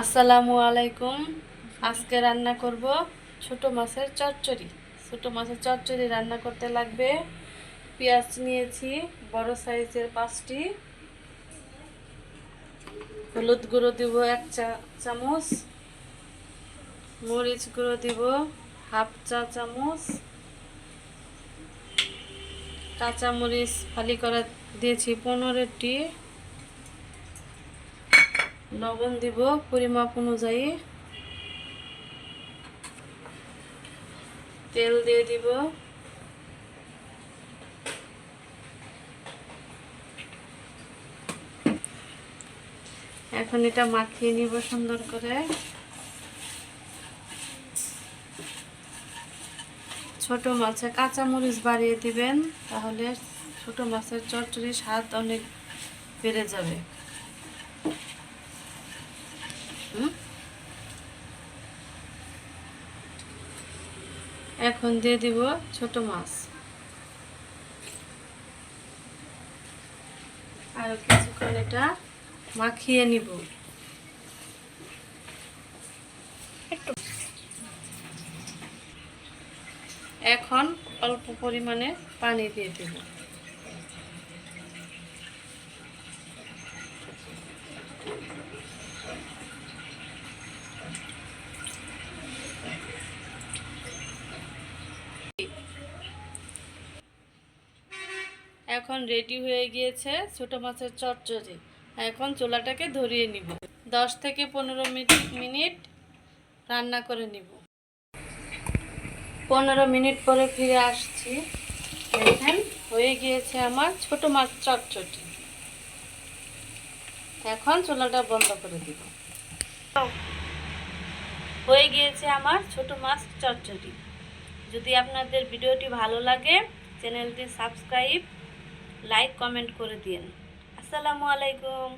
আসসালামু আলাইকুম। আজকে রান্না করব ছোট মাছের চচ্চড়ি। ছোট মাছের চচ্চড়ি রান্না করতে লাগবে। পেঁয়াজ নিয়েছি, বড় সাইজের পাঁচটি। হলুদ গুঁড়ো দিব এক চা, চামচ। মরিচ গুঁড়ো দিব হাফ চা, চামচ। কাঁচামরিচ ফালি করা দিয়েছি পনেরোটি। লবণ দিব পরিমাপ অনুযায়ী। তেল দিয়ে দিব। এখন এটা মাখিয়ে নিব সুন্দর করে। ছোট মাছে কাঁচা মরিচ বাড়িয়ে দিবেন, তাহলে ছোট মাছের চচ্চড়ির স্বাদ অনেক বেড়ে যাবে। এখন দিয়ে দিব ছোট মাছ। আর কিছুক্ষণ এটা মাখিয়ে নিব। এখন অল্প পরিমাণে পানি দিয়ে দেব। এখন রেডি হয়ে গিয়েছে ছোট মাছের চচ্চড়ি। এখন চুলাটাকে ধরিয়ে নিব। দশ থেকে পনেরো মিনিট রান্না করে নিব। পনেরো মিনিট পরে ফিরে আসছি। দেখেন, হয়ে গিয়েছে আমার ছোট মাছ চটচটি এখন চুলাটা বন্ধ করে দিব। হয়ে গিয়েছে আমার ছোট মাছ চটচটি যদি আপনাদের ভিডিওটি ভালো লাগে, চ্যানেলটি সাবস্ক্রাইব লাইক কমেন্ট করে দিন আসসালামু আলাইকুম।